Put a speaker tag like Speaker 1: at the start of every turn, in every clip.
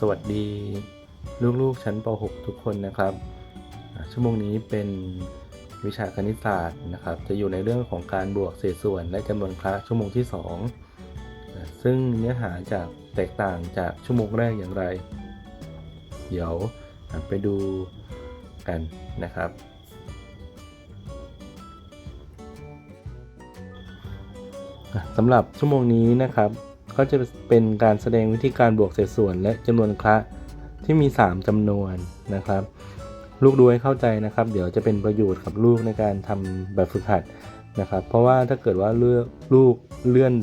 Speaker 1: สวัสดีลูกๆชั้นป .6 ทุกคนนะครับ ชั่วโมงนี้เป็นวิชาคณิตศาสตร์นะครับ จะอยู่ในเรื่องของการบวกเศษส่วน และจำนวนคละชั่วโมงที่2อ่าซึ่งเนื้อหาจะแตกต่างจากชั่วโมงแรกอย่างไร เดี๋ยวไปดูกันนะครับสำหรับชั่วโมงนี้นะครับ ก็จะเป็นการแสดงวิธีการบวกเศษส่วนและจำนวนคละที่มี 3จำนวนนะครับ ลูกดูให้เข้าใจนะครับ เดี๋ยวจะเป็นประโยชน์กับลูกในการทำแบบฝึกหัดนะครับ เพราะว่าถ้าเกิดว่าเลือกลูกเลื่อน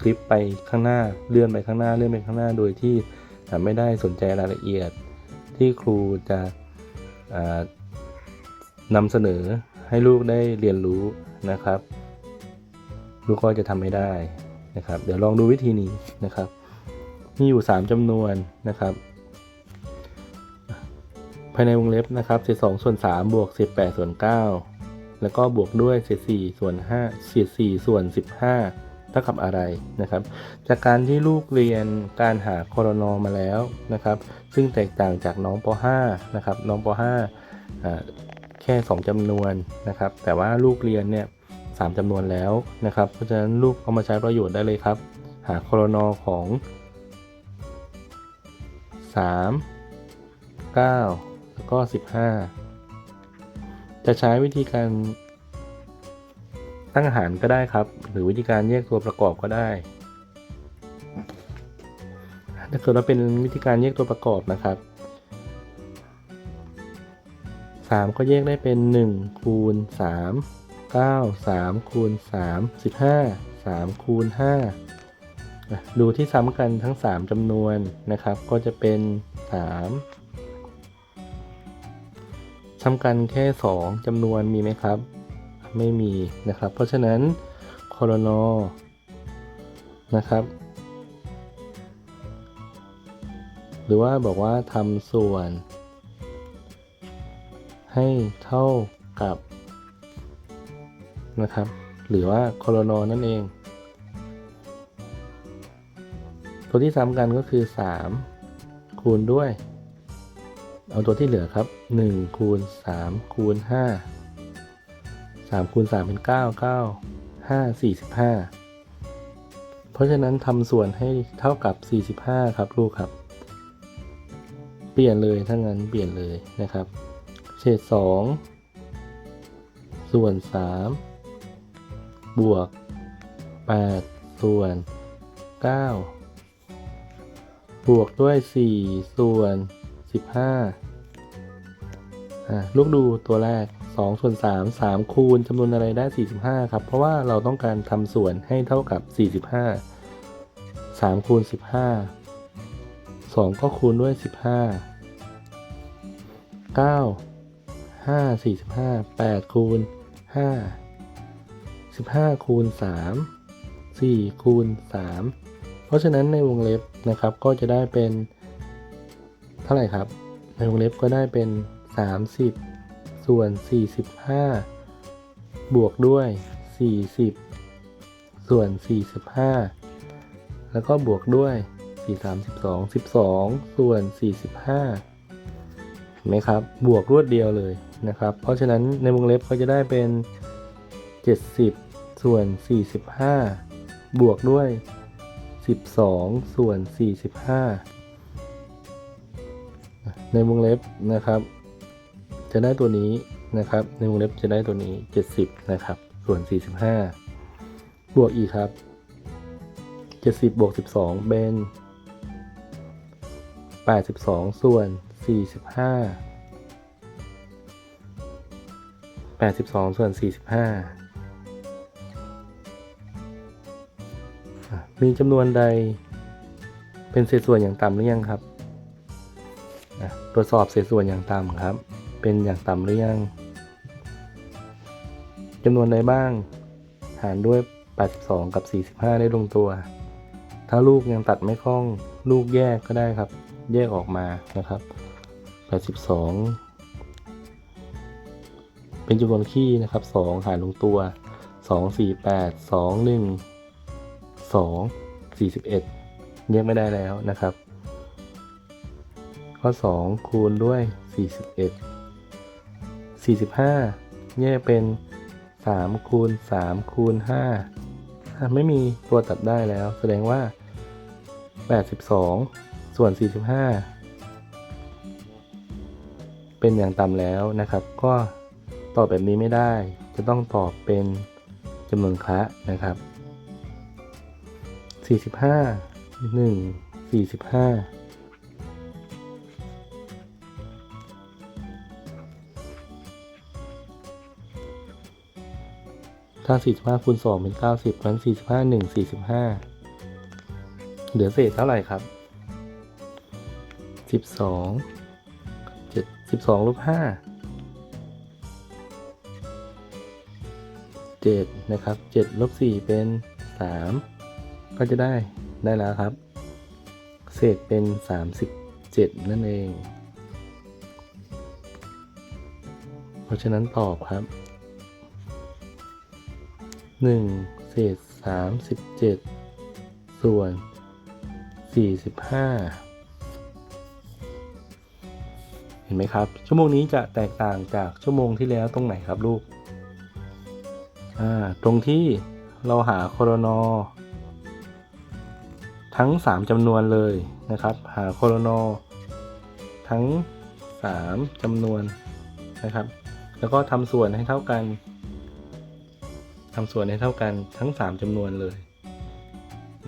Speaker 1: คลิปไปข้างหน้าเลื่อนไปข้างหน้าเลื่อนไปข้างหน้าโดยที่ไม่ได้สนใจรายละเอียดที่ครูจะอ่านำเสนอให้ลูกได้เรียนรู้นะครับ ลูกก็จะทำไม่ได้ นะครับ เดี๋ยวลองดูวิธีนี้นะครับ มีอยู่ 3จำนวนนะครับ ภายในวงเล็บนะครับเศษ2ส่วน3บวกเศษ8ส่วน9แล้วก็บวกด้วยเศษ4ส่วน5เศษ4ส่วน 15เท่ากับอะไรนะครับ จากการที่ลูกเรียนการหาคอรนอมาแล้วนะครับ ซึ่งแตกต่างจากน้องป .5 นะครับ น้องป .5 แค่ 2จำนวนนะครับ แต่ว่าลูกเรียนเนี่ย สามจำนวนแล้วนะครับ เพราะฉะนั้นลูกเอามาใช้ประโยชน์ได้เลยครับ หาคโรนอของ 3 9 แล้วก็ 15 จะใช้วิธีการตั้งหารก็ได้ครับ หรือวิธีการแยกตัวประกอบก็ได้ถ้าเกิดว่าเป็นวิธีการแยกตัวประกอบนะครับ 3 ก็แยกได้เป็น 1 คูณ 3 9 3คูณ3 15 3คูณ5ดูที่ซ้ำกันทั้ง 3จำนวนนะครับ ก็จะเป็น 3 ซ้ำกันแค่ 2จำนวนมีไหมครับ ไม่มีนะครับ เพราะฉะนั้นคอรนอนะครับ หรือว่าบอกว่าทำส่วน ให้เท่ากับ นะครับ หรือว่าคโลนอนั่นเอง ตัวที่ซ้ำกันก็คือ 3 คูณด้วย เอาตัวที่เหลือครับ 1 คูณ 3 คูณ 5 3 คูณ 3 เป็น 9 9 5 45เพราะฉะนั้นทำส่วนให้เท่ากับ 45 ครับลูกครับ เปลี่ยนเลยถ้างั้นเปลี่ยนเลยนะครับเศษ2ส่วน 3 บวก8ส่วน9บวกด้วย 4 ส่วน 15อะลูกดูตัวแรก 2 ส่วน 3 3 คูณจำนวนอะไรได้ 45 ครับ เพราะว่าเราต้องการทำส่วนให้เท่ากับ 45 3 คูณ 15 2 ก็คูณด้วย 15 9 5 45 8 คูณ 5 15คูณ3 4คูณ3เพราะฉะนั้นในวงเล็บนะครับก็จะได้เป็น เท่าไหร่ครับ ในวงเล็บก็ได้เป็น 30 ส่วน 45 บวกด้วย 40 ส่วน 45 แล้วก็บวกด้วย 4 3 12 12 ส่วน 45เห็นไหมครับ บวกรวดเดียวเลยนะครับ เพราะฉะนั้นในวงเล็บก็จะได้เป็น 70 ส่วน 45 บวกด้วย 12 ส่วน 45 ในวงเล็บนะครับ จะได้ตัวนี้นะครับ ในวงเล็บจะได้ตัวนี้ 70 นะครับ ส่วน 45 บวกอีกครับ 70 บวก 12 เป็น 82 ส่วน 45 82 ส่วน 45 มีจำนวนใดเป็นเศษส่วนอย่างต่ำหรือยังครับตรวจสอบเศษส่วนอย่างต่ำครับ เป็นอย่างต่ำหรือยังจำนวนใดบ้าง หารด้วย 82 กับ 45 ได้ลงตัว ถ้าลูกยังตัดไม่คล่อง ลูกแยกก็ได้ครับ แยกออกมานะครับ 82 เป็นจำนวนคี่นะครับ 2 หารลงตัว 2 4 8 2 1 2 41 แยกไม่ได้แล้วนะครับ ข้อ 2 คูณด้วย 41 45 แยกเป็น 3 คูณ 3 คูณ 5 ไม่มีตัวตัดได้แล้ว แสดงว่า 82 ส่วน 45 เป็นอย่างต่ำแล้วนะครับ ก็ตอบแบบนี้ไม่ได้ จะต้องตอบเป็นจำนวนคละนะครับ 45 1 45ถ้า45คูณ2เป็น90เพราะฉะนั้น45 1 45เหลือเศษเท่าไหร่ครับ12 7 12ลบ5 7นะครับ7ลบ4เป็น 3 ก็จะได้ได้แล้วครับ เศษเป็น 37 นั่นเอง เพราะฉะนั้นตอบครับหนึ่งเศษสามสิบเจ็ดส่วนสี่สิบห้าเห็นไหมครับ ชั่วโมงนี้จะแตกต่างจากชั่วโมงที่แล้วตรงไหนครับลูก อ่า ตรงที่เราหาโคโรนอ ทั้ง 3จำนวนเลยนะครับ หาโคโรนอทั้ง 3จำนวนนะครับ แล้วก็ทำส่วนให้เท่ากันทำส่วนให้เท่ากันทั้ง 3จำนวนเลย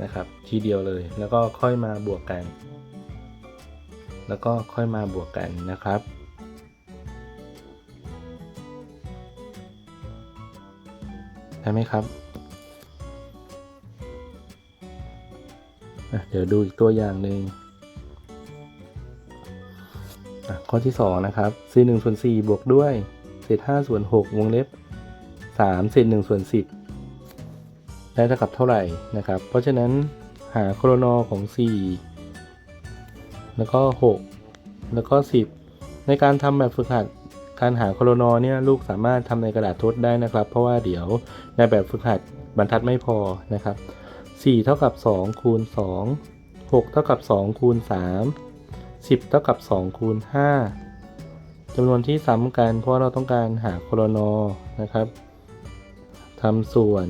Speaker 1: นะครับ ทีเดียวเลยแล้วก็ค่อยมาบวกกัน แล้วก็ค่อยมาบวกกันนะครับได้ไหมครับ เดี๋ยวดูอีกตัวอย่างหนึ่งข้อที่ 2 นะครับ c 1ส่วน4บวกด้วยเศษ5ส่วน6วงเล็บ3เศษ1ส่วน10 ได้เท่ากับเท่าไหร่นะครับ เพราะฉะนั้นหาโครนอของ 4 แล้วก็ 6 แล้วก็ 10 ในการทำแบบฝึกหัดการหาโครนอเนี่ยลูกสามารถทำในกระดาษทดได้นะครับ เพราะว่าเดี๋ยวในแบบฝึกหัดบรรทัดไม่พอนะครับ 4 เท่ากับ 2 คูณ 2 6 เท่ากับ 2 คูณ 3 10 เท่ากับ 2 คูณ 5จำนวนที่ซ้ำกันเพราะเราต้องการหาโครนอนะครับทำส่วน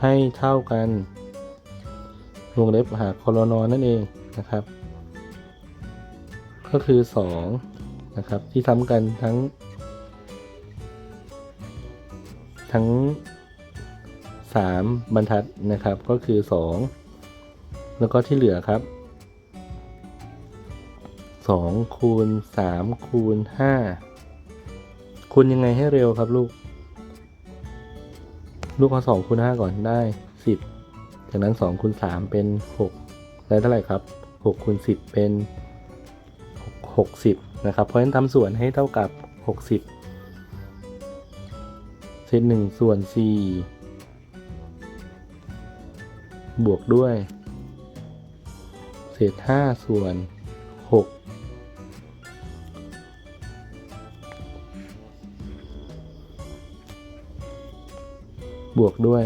Speaker 1: ให้เท่ากันวงเล็บหาโคโลนอนั่นเองนะครับ ก็คือ 2 นะครับ ที่ซ้ำกันทั้ง ทั้ง 3 บรรทัดนะครับก็คือ 2 แล้วก็ที่เหลือครับ2คูณ3คูณ5คูณยังไงให้เร็วครับลูก ลูกเอา2คูณ5ก่อนได้ 10 จากนั้น2คูณ3เป็น 6 ได้เท่าไหร่ครับ6คูณ10 เป็น 60 นะครับ เพราะฉะนั้นทำส่วนให้เท่ากับ 60 เศษ1ส่วน4 บวกด้วย เศษ 5 ส่วน 6 บวกด้วย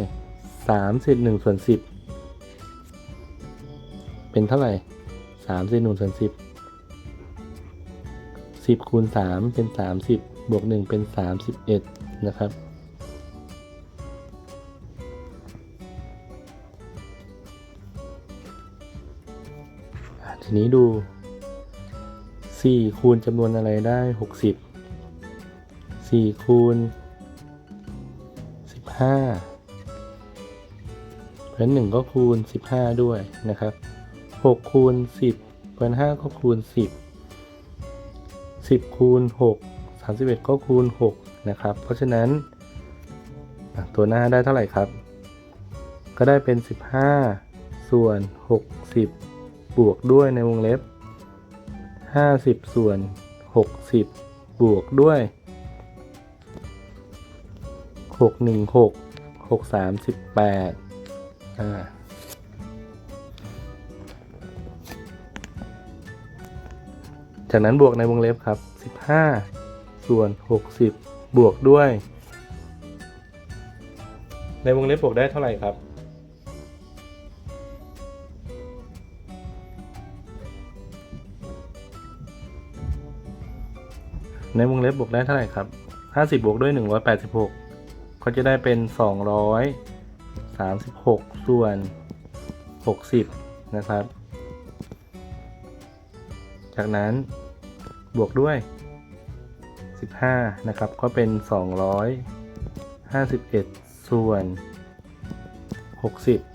Speaker 1: 3 เศษ1ส่วน 10 เป็นเท่าไหร่ 3 เศษ1ส่วน 10 10คูณ3เป็น 30 บวก 1 เป็น 31 นะครับ ทีนี้ดู 4 คูณจำนวนอะไรได้ 60 4 คูณ 15 เพราะฉะนั้น1ก็คูณ 15 ด้วยนะครับ 6 คูณ 10 เพราะฉะนั้น5ก็คูณ 10 10 คูณ 6 31 ก็คูณ 6 นะครับ เพราะฉะนั้นตัวหน้าได้เท่าไหร่ครับ ก็ได้เป็น 15 ส่วน 60 บวกด้วยในวงเล็บ 50 ส่วน 60 บวกด้วย 6 1 6 638อ่าจากนั้นบวกในวงเล็บครับ 15 ส่วน 60 บวกด้วย ในวงเล็บบวกได้เท่าไหร่ครับ ในวงเล็บบวกได้เท่าไหร่ครับ 50 บวกด้วย 186 ก็จะได้เป็น 236 ส่วน 60 นะครับ จากนั้นบวกด้วย 15 นะครับ ก็เป็น 251 ส่วน 60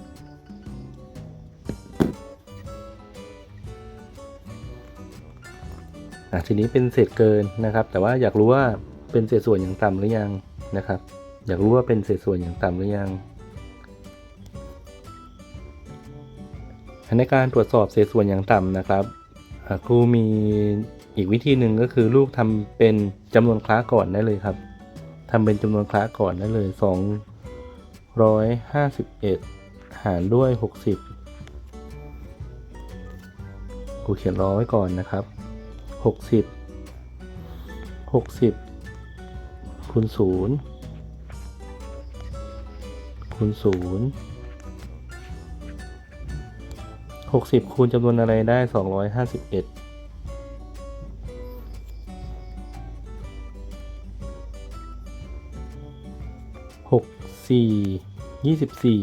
Speaker 1: อะทีนี้เป็นเศษเกินนะครับ แต่ว่าอยากรู้ว่าเป็นเศษส่วนอย่างต่ำหรือยังนะครับ อยากรู้ว่าเป็นเศษส่วนอย่างต่ำหรือยังในการตรวจสอบเศษส่วนอย่างต่ำนะครับครูมีอีกวิธีหนึ่งก็คือลูกทำเป็นจำนวนคล้าก่อนได้เลยครับทำเป็นจำนวนคล้าก่อนได้เลยสองร้อยห้าสิบเอ็ดหารด้วยหกสิบครูเขียนรอไว้ก่อนนะครับ หกสิบหกสิบคูณศูนย์คูณศูนย์หกสิบคูณจำนวนอะไรได้สองร้อยห้าสิบเอ็ดหกสี่ยี่สิบสี่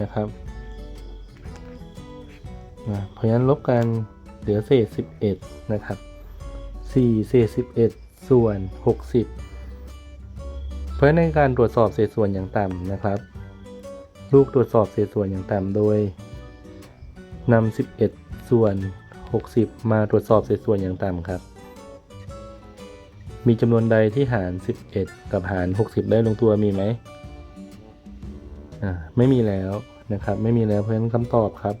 Speaker 1: นะครับอะเพราะฉะนั้นลบกันเหลือเศษสิบเอ็ดนะครับ 4 เศษ 11 ส่วน 60 เพราะในการตรวจสอบเศษส่วนอย่างต่ำนะครับ ลูกตรวจสอบเศษส่วนอย่างต่ำโดยนำ11 ส่วน 60 มาตรวจสอบเศษส่วนอย่างต่ำครับ มีจำนวนใดที่หาร 11 กับหาร 60 ได้ลงตัวมีไหมอ่าไม่มีแล้วนะครับ ไม่มีแล้วเพราะฉะนั้นคำตอบครับ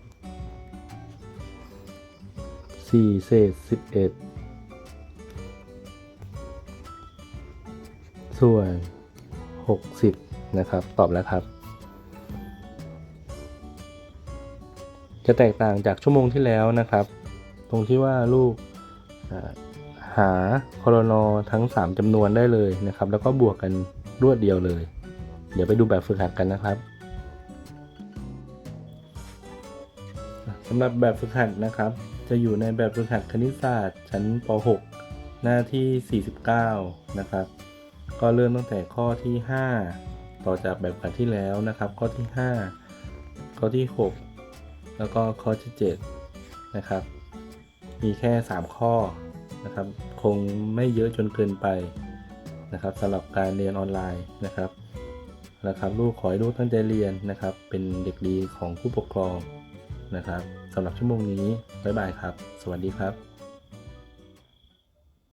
Speaker 1: 4เศษ11 ส่วน 60 นะครับ ตอบแล้วครับ จะแตกต่างจากชั่วโมงที่แล้วนะครับ ตรงที่ว่าลูกหาคอรนอทั้ง 3จำนวนได้เลยนะครับ แล้วก็บวกกันรวดเดียวเลย เดี๋ยวไปดูแบบฝึกหัดกันนะครับสำหรับแบบฝึกหัดนะครับ จะอยู่ในแบบฝึกหัดคณิตศาสตร์ชั้นป .6 หน้าที่ 49 นะครับ ก็เริ่มตั้งแต่ข้อที่ 5 ต่อจากแบบฝึกหัดที่แล้วนะครับ ข้อที่ 5 ข้อที่ 6 แล้วก็ข้อที่ 7 นะครับ มีแค่ 3 ข้อนะครับ คงไม่เยอะจนเกินไปนะครับสำหรับการเรียนออนไลน์นะครับนะครับลูกขอให้ลูกตั้งใจเรียนนะครับ เป็นเด็กดีของผู้ปกครองนะครับสำหรับชั่วโมงนี้บ๊ายบายครับ สวัสดีครับ